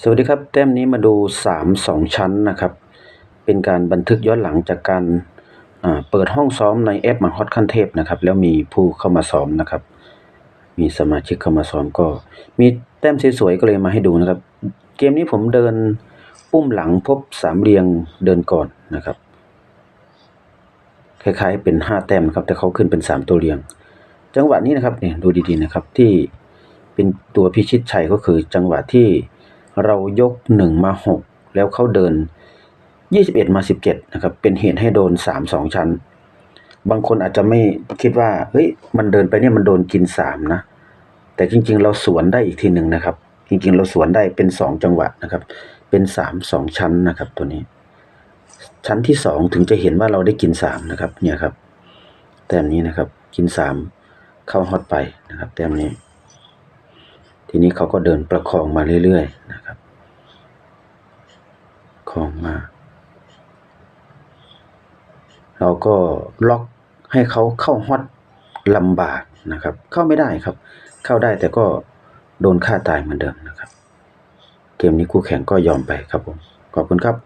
สวัสดีครับ แต้มนี้มาดูสามสองชั้นนะครับ เป็นการบันทึกย้อนหลังจากการเปิดห้องซ้อมในแอปมาฮอตขั้นเทพนะครับ แล้วมีผู้เข้ามาซ้อมนะครับ มีสมาชิกเข้ามาซ้อมก็ มีแต้มสวยๆก็เลยมาให้ดูนะครับ เกมนี้ผมเดินปุ้มหลังพบสามเรียงเดินก่อนนะครับคล้ายๆเป็นห้าแต้มนะครับ แต่เขาขึ้นเป็นสามตัวเรียง จังหวะนี้นะครับเนี่ยดูดีๆนะครับที่เป็นตัวพิชิตชัยก็คือจังหวะที่ เรายกหนึ่งมาหกแล้วเขาเดินยี่สิบเอ็ดมาสิบเจ็ดนะครับเป็นเหตุให้โดนสามสองชั้น บางคนอาจจะไม่คิดว่าเฮ้ยมันเดินไปเนี่ยมันโดนกินสามนะ แต่จริง ๆ เราสวนได้อีกทีหนึ่งนะครับ จริง ๆ เราสวนได้เป็นสองจังหวะนะครับ เป็นสามสองชั้นนะครับตัวนี้ ชั้นที่สองถึงจะเห็นว่าเราได้กินสามนะครับเนี่ยครับแต้มนี้นะครับกินสามเข้าฮอตไปนะครับแต้มนี้ ทีนี้เขาก็เดินประคองมาเรื่อยๆนะ ของมา เราก็ล็อกให้เขาเข้าฮอตลำบากนะครับ เข้าไม่ได้ครับ เข้าได้แต่ก็โดนฆ่าตายเหมือนเดิมนะครับ เกมนี้คู่แข่งก็ยอมไปครับผม ขอบคุณครับ